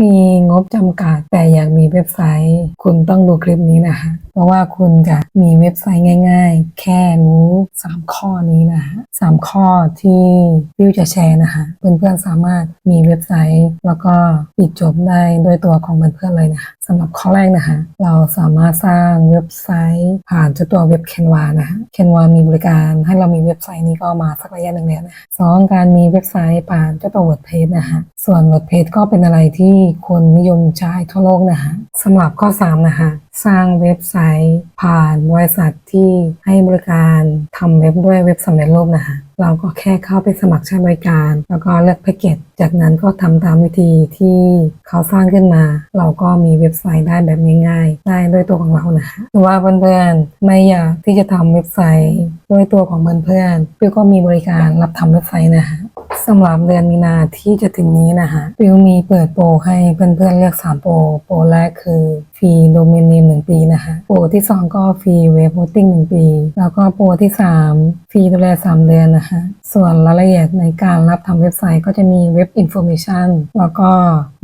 มีงบจำกัดแต่อยากมีเว็บไซต์ คุณต้องดูคลิปนี้นะคะ เพราะว่าคุณจะมีเว็บไซต์ง่าย ๆ แค่ รู้3ข้อนี้นะคะสามข้อที่วิวจะแชร์นะคะเพื่อนๆสามารถมีเว็บไซต์ แล้วก็ปิดจบได้ด้วยตัวของเพื่อนๆเลยนะคะสำหรับข้อแรกนะคะ เราสามารถสร้างเว็บไซต์ผ่านเจ้าตัวเว็บ Canva นะคะ Canva มีบริการให้เรามีเว็บไซต์นี้ก็มาสักระยะหนึ่งแล้วนะคะสองการมีเว็บไซต์ผ่านเจ้าตัว WordPress นะคะส่วน WordPress ก็เป็นอะไรที่คนนิยมใช้ทั่วโลกนะคะสำหรับข้อ3นะคะ สร้างเว็บไซต์ ผ่านบริษัทที่ให้บริการทำเว็บด้วยเว็บสำเร็จรูปนะคะเราก็แค่เข้าไปสมัครใช้บริการ แล้วก็เลือกแพ็กเกจ จากนั้นก็ทำตามวิธีที่เขาสร้างขึ้นมา เราก็มีเว็บไซต์ได้แบบง่ายๆ ได้ด้วยตัวของเรานะคะหรือว่าเพื่อนๆไม่อยากที่จะทำเว็บไซต์ด้วยตัวของเพื่อนๆพี่ก็มีบริการรับทำเว็บไซต์นะคะ สำหรับเดือนมีนาที่จะถึงนี้นะคะวิวมีเปิดโปรให้เพื่อนๆเลือก 3 โปร โปรแรกคือฟรีโดเมนเนม1ปีนะคะโปรที่ 2 ก็ฟรีเว็บโฮสติ้ง1ปี แล้วก็โปรที่ 3 ฟรีดูแล 3 เดือนนะคะ ส่วนรายละเอียดในการรับทำเว็บไซต์ก็จะมีเว็บอินโฟ a t ชันแล้วก็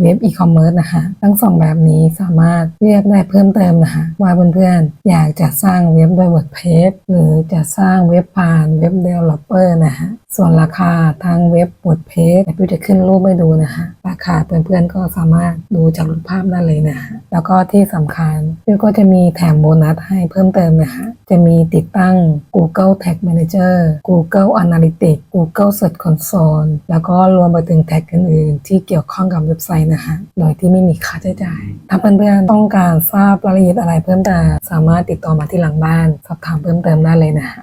เว็บอีคอมเมิร์ซนะคะ ทั้งสองแบบนี้สามารถเลือกได้เพิ่มเติมนะคะ ว่าเพื่อนๆอยากจะสร้างเว็บด้วย WordPress หรือจะสร้างเว็บผ่านเว็บ Developer นะคะ ส่วนราคาทางเว็บ WordPress เดี๋ยวพี่จะขึ้นรูปให้ดูนะคะ ราคาเพื่อนๆก็สามารถดูจากรูปภาพได้เลยนะคะแล้วก็ที่สำคัญพี่ก็จะมีแถมโบนัสให้เพิ่มเติมนะคะ จะมีติดตั้ง Google Tag Manager Google Analytics Google Search Console แล้วก็รวมไปถึงแท็กอื่นๆ ที่เกี่ยวข้องกับเว็บไซต์นะคะโดยที่ไม่มีค่าใช้จ่าย ถ้าเพื่อนๆต้องการทราบรายละเอียดอะไรเพิ่มเติมสามารถติดต่อมาที่หลังบ้านสอบถามเพิ่มเติมได้เลยนะคะ